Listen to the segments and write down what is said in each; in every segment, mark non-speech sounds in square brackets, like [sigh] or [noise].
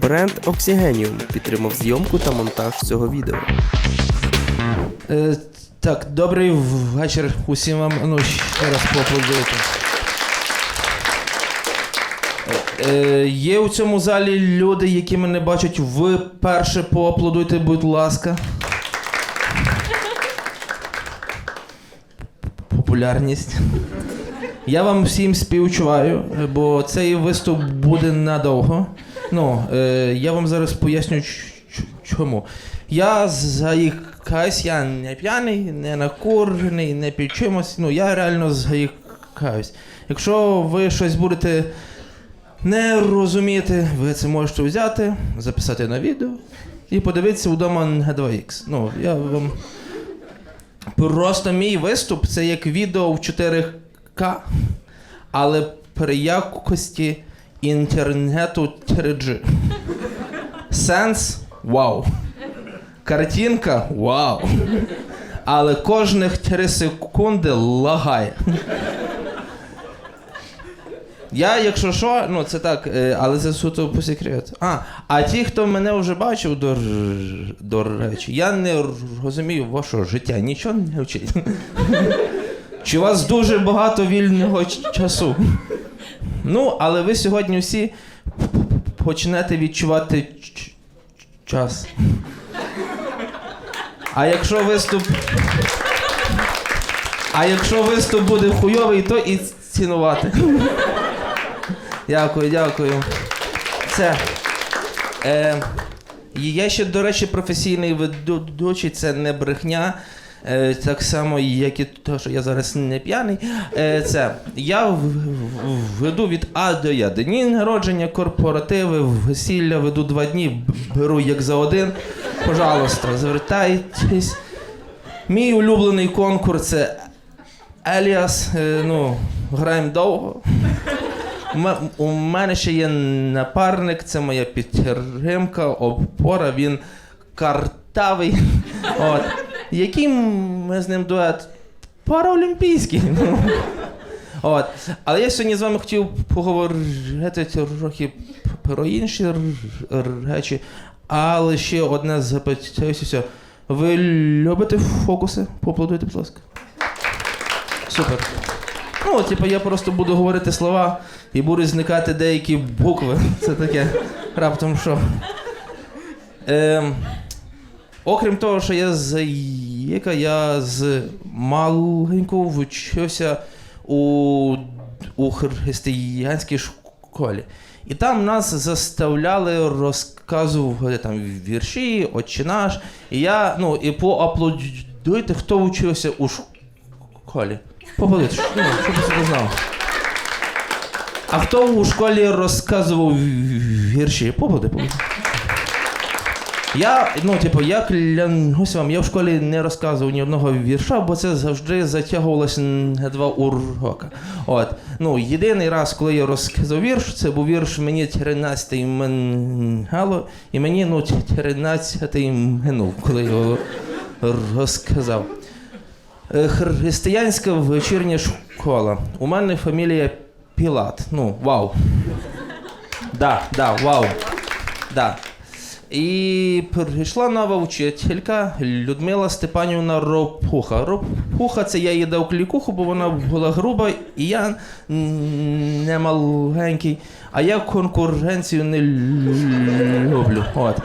Бренд Oxygenium підтримав зйомку та монтаж цього відео. Е, так, добрий вечір усім вам. Ну, ще раз поаплодуйте. Е, є у цьому залі люди, які мене бачать вперше. Поаплодуйте, будь ласка. Популярність. Я вам всім співчуваю, бо цей виступ буде надовго. Ну, е, я вам зараз поясню, чому. Я заїкаюсь, я не п'яний, не накурений, не під чимось. Ну, я реально заїкаюсь. Якщо ви щось будете не розуміти, ви це можете взяти, записати на відео і подивитися вдома на 2х. Ну, я вам. Просто мій виступ це як відео в 4К, але при якості інтернету 3G. Сенс вау. Картинка вау. Але кожних 3 секунди лагає. Я, якщо що, ну це так, е, але це суто по секрету. А, а ті, хто мене вже бачив, до, до речі, я не розумію ваше життя, нічого не вчить. Чи у вас дуже багато вільного часу? Ну, але ви сьогодні всі почнете відчувати час. А якщо виступ. А якщо виступ буде хуйовий, то і цінувати. Дякую, дякую. Це. Е, я ще, до речі, професійний ведучий, це не брехня. Е, так само, як і те, що я зараз не п'яний. Е, це я веду від А до Я. Дні народження, корпоративи, весілля веду два дні, беру як за один. Пожалуйста, звертайтесь. Мій улюблений конкурс це Еліас. Е, ну, граємо довго. У мене ще є напарник, це моя підтримка, опора, він картавий. От. Який ми з ним дует? Параолімпійський. Ну. От. Але я сьогодні з вами хотів поговорити трохи про інші речі. Але ще одне запитаюся. Ви любите фокуси? Поаплодуйте, будь ласка. Супер. Ну, типу, я просто буду говорити слова і будуть зникати деякі букви. Це таке раптом що. Ем, окрім того, що я з Яка, я з маленького вчився у, у християнській школі. І там нас заставляли розказувати там вірші, отче наш. І я, ну, і поаплодуйте, хто вчився у школі. Щоб- ну, я це знав. А хто у школі розказував вірші? Поаплодуйте, поаплодуйте. Я, ну, типу, я клянусь вам, я в школі не розказував ні одного вірша, бо це завжди затягувалося на два уроки. От. Ну, єдиний раз, коли я розказав вірш, це був вірш мені 13-й минало, і мені ну, 13-й минув, коли я його розказав. Е, Християнська вечірня школа. У мене фамілія Пілат. Ну, вау. Да, да, вау. Да. І прийшла нова вчителька Людмила Степанівна Ропуха. Ропуха це я їй дав клікуху, бо вона була груба, і я не маленький, а я конкуренцію не люблю. От.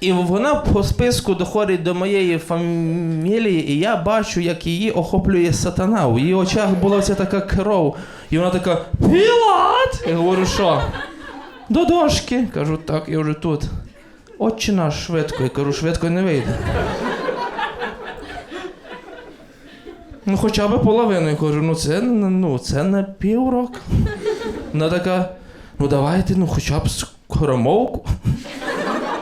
І вона по списку доходить до моєї фамілії, і я бачу, як її охоплює сатана. У її очах була ця така кров. І вона така Пілат! Я говорю, що? До дошки. Кажу, так, я вже тут. Отче наш швидко. Я кажу, швидко не вийде. Ну, хоча б половину. Я кажу, ну це, ну, це на півроку. Вона така, ну давайте, ну хоча б скоромовку.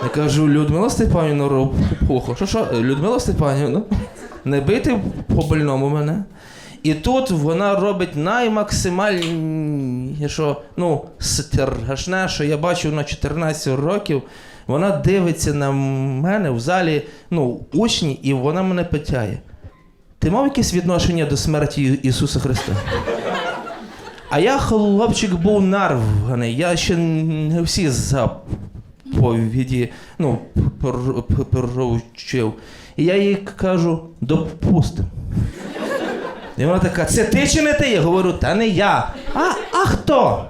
Я кажу, Людмила Степанівна Ропухо. Що що, Людмила Степанівна, не бийте по больному мене. І тут вона робить наймаксимальніше, ну, страшне, що я бачив на 14 років. Вона дивиться на мене в залі, ну, учні, і вона мене питає. Ти мав якесь відношення до смерті Ісуса Христа? А я хлопчик був нарваний, я ще не всі заповіді ну, пор- І я їй кажу, допустим. І вона така: це ти чи не ти? Я говорю, та не я. А а хто?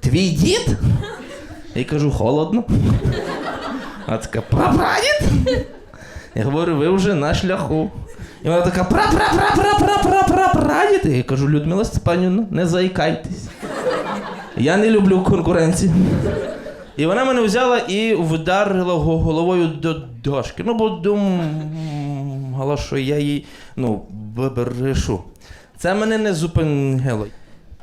Твій дід? Я кажу, холодно. Вона така, прапрадід? Я говорю, ви вже на шляху. І вона така пра-пра-пра-пра-пра-пра-пра-прадід. Я кажу, Людмила Степанівна, не заїкайтесь. Я не люблю конкуренції. І вона мене взяла і вдарила головою до дошки. Ну, бо думала, що я їй ну, берешу. Це мене не зупинило.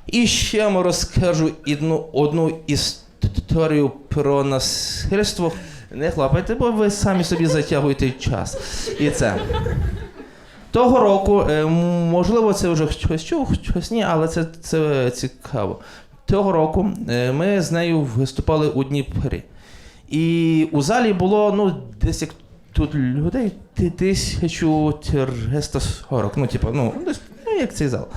І ще вам розкажу одну, одну історію про насильство. Не хлопайте, бо ви самі собі затягуєте час. І це. Того року, е, можливо, це вже хтось чув, хтось ні, але це, це цікаво. Того року е, ми з нею виступали у Дніпрі. І у залі було ну, десь як тут людей ти- 1340. Ну, типу, ну, десь, як цей зал.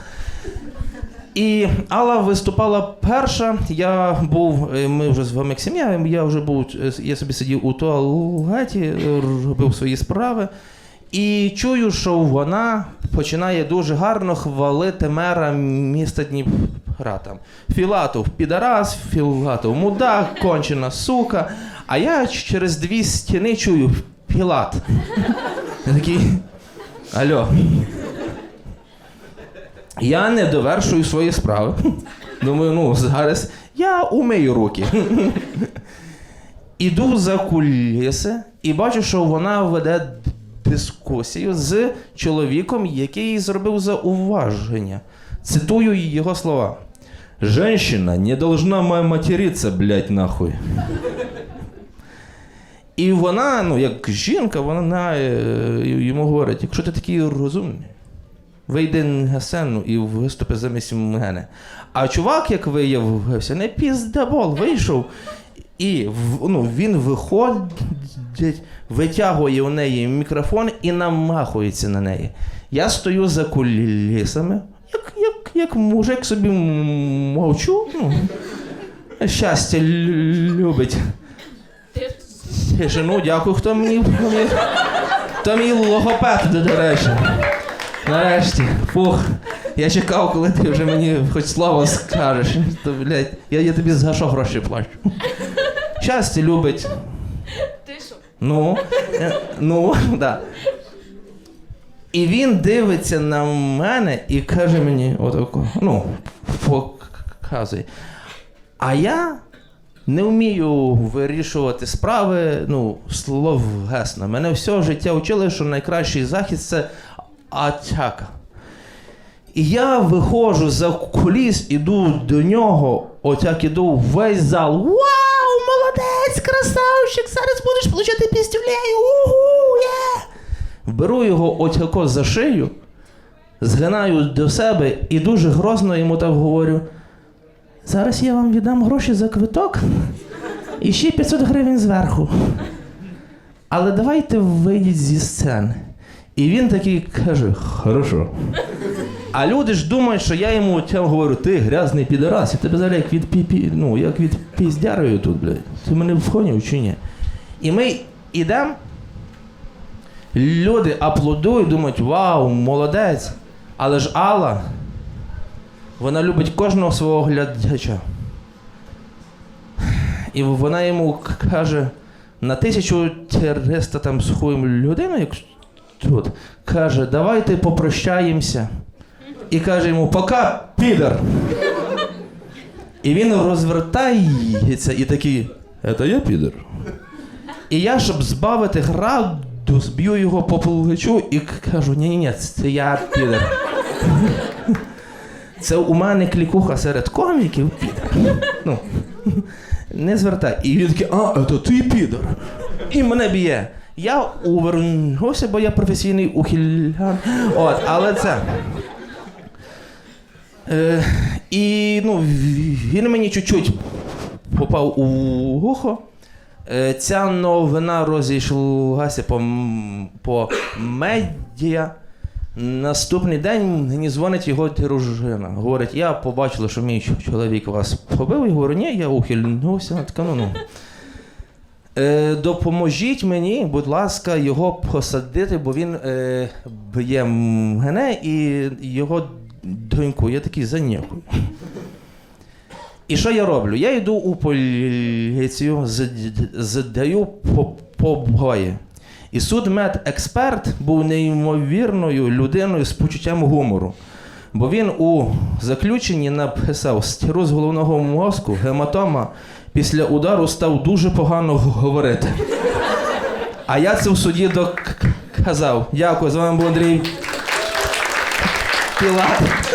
І Алла виступала перша. Я був, е, ми вже з вами як сім'я, я вже був, е, я собі сидів у туалеті, е, робив свої справи. І чую, що вона починає дуже гарно хвалити мера міста Дніпра. Там. Філатов підарас, Філатов мудак, кончена сука. А я через дві стіни чую Пілат. Я такий. Алло. Я не довершую свої справи. [laughs] Думаю, ну зараз я умию руки. [laughs] Іду за куліси і бачу, що вона веде дискусію з чоловіком, який зробив зауваження. Цитую його слова. Женщина не должна ма- материться, блядь, нахуй. І вона, ну, як жінка, вона е, йому говорить: якщо ти такий розумний, вийди на сцену і виступи замість мене. А чувак, як виявився, не піздабол, вийшов. І ну, він виходить, витягує у неї мікрофон і намахується на неї. Я стою за кулісами, як, як, як мужик собі мовчу. Ну, щастя любить. Тишину, дякую, хто мені. хто мій логопед, до речі. Нарешті, фух. Я чекав, коли ти вже мені хоч слово скажеш. То, блядь, я, я тобі за що гроші плачу. Щастя любить. Тишу. Ну, е, ну, да. І він дивиться на мене і каже мені, отако, ну, показує. А я не вмію вирішувати справи, ну, словесно. Мене все життя вчили, що найкращий захист це атака. І я виходжу за куліс, іду до нього, отак іду весь зал. Вау, молодець, красавчик! Зараз будеш получати пістюлей! Угу, є! Беру його отако за шию, згинаю до себе і дуже грозно йому так говорю. Зараз я вам віддам гроші за квиток і ще 500 гривень зверху. Але давайте вийдіть зі сцени. І він такий каже: Хорошо. А люди ж думають, що я йому говорю, ти грязний підарас, я тебе зараз як від піпі, ну, як від піздярою тут, блядь. Ти мене вхонів чи ні? І ми йдемо, люди аплодують, думають, вау, молодець. Але ж Алла, вона любить кожного свого глядача. І вона йому каже, на 1300 там з хуєм людину, як тут, каже, давайте попрощаємося. І каже йому, пока, підер. І він розвертається і такий, це я підер. І я, щоб збавити градус, б'ю його по плечу і кажу, ні-ні-ні, це я підер. Це у мене клікуха серед коміків підер. Ну, не звертай. І він такий, а, це ти підер. І мене б'є. Я увернувся, бо я професійний ухилян. От, але це. Е, і ну, він мені чуть-чуть попав у вухо. Е, ця новина розійшлася по, по медіа. Наступний день мені дзвонить його дружина. Говорить, я побачила, що мій чоловік вас побив. І говорю, ні, я ухильнувся. Така, ну ну. Е, допоможіть мені, будь ласка, його посадити, бо він е, б'є мене і його доньку. Я такий занякую. І що я роблю? Я йду у поліцію, зад- задаю по- побої. І судмедексперт був неймовірною людиною з почуттям гумору. Бо він у заключенні написав стіроз головного мозку, гематома після удару став дуже погано говорити. А я це в суді доказав. Дякую, з вами був Андрій Пілат.